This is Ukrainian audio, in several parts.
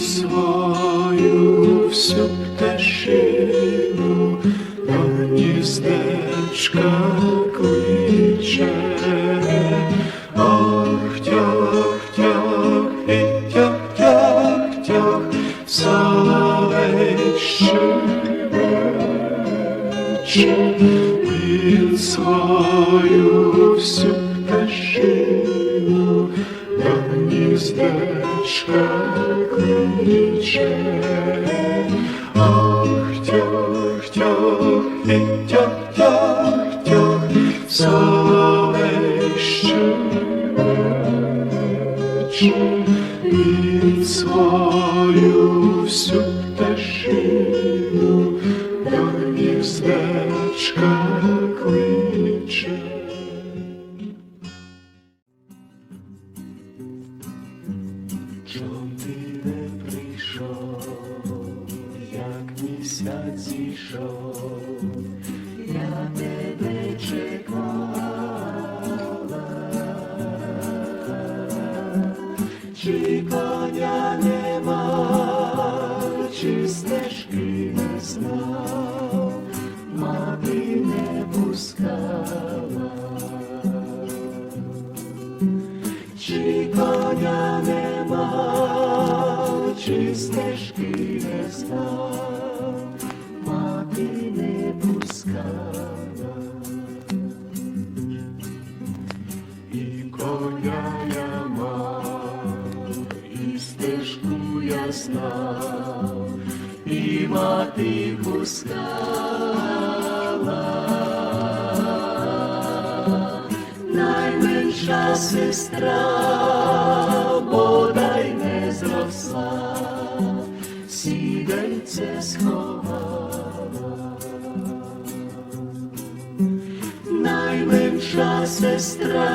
свою всю пташину до гніздечка кличе. Свою всю пташину до гніздечка кличе. Ох, тях, тях, і тях, тях, тях, соловейше вече, він свою всю пташину до гніздечка кличе. Чом ти не прийшов, як місяць зійшов, я тебе чекала, чи коня нема, чи стежки не знав, мати не. Чи коня нема, чи стежки не знав, мати не пускала. І коня я мав, і стежку я знав, і мати пускала. Сестра бодай не зросла, сідальце сховала. Найменша сестра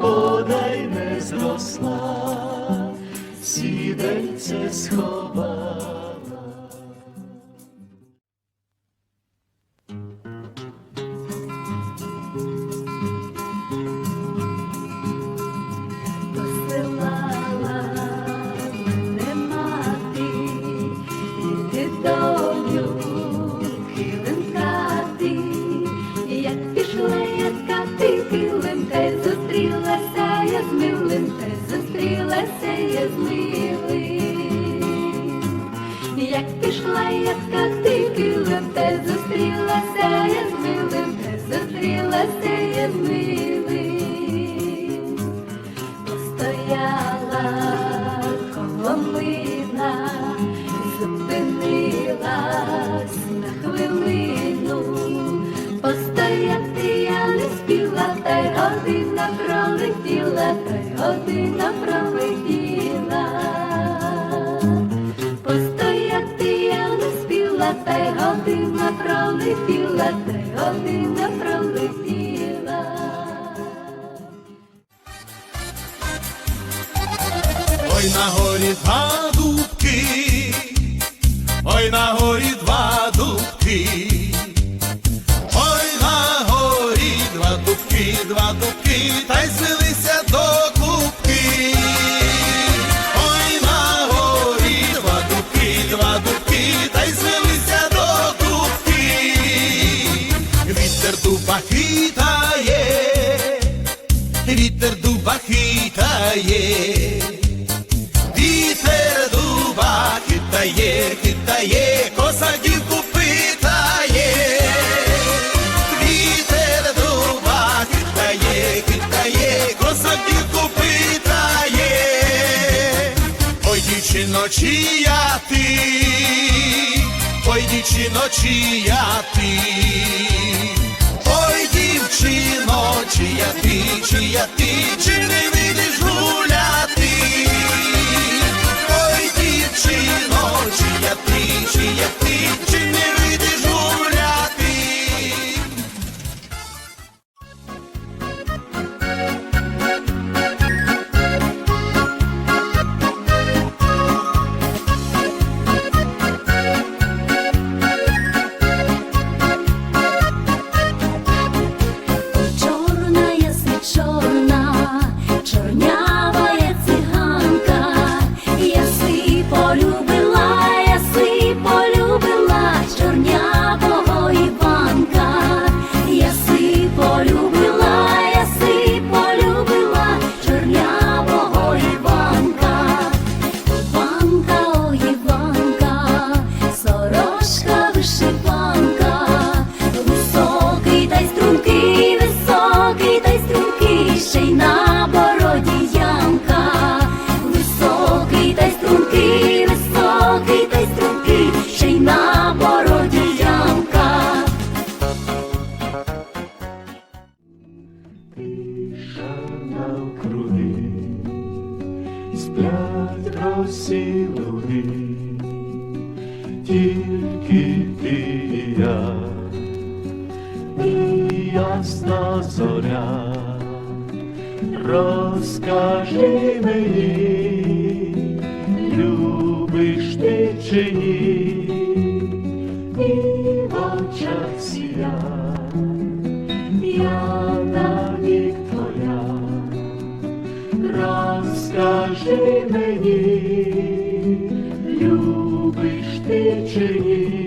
бодай не зросла, сідальце сховала. Зустрілася я з милим, та зустрілася я з милим. Як пішла я кати килим, та зустрілася я з милим, та зустрілася я з милим. Постояла коломина, зупинилась на хвилину. Постояти я не спіла, та й пролетіла, година пролетіла. Постояти я не спіла, та й година пролетіла, та й година пролетіла. Ой на горі два дубки, ой на горі два дубки, ой на горі два дубки, два дубки, та й звелися хитає. Вітер дуба хитає, хитає, косаківку питає. Вітер дуба хитає, хитає, косаківку питає. Ой, дівчино, чия ти, ой, дівчино, чия ти. Ой, дівчино, чия ти, чи не вийдеш wieczór тільки ти і я, і ясна зоря, розкажи мені, любиш ти чи ні, і в очах сія, я навік твоя, розкажи мені, любиш ти чи ні.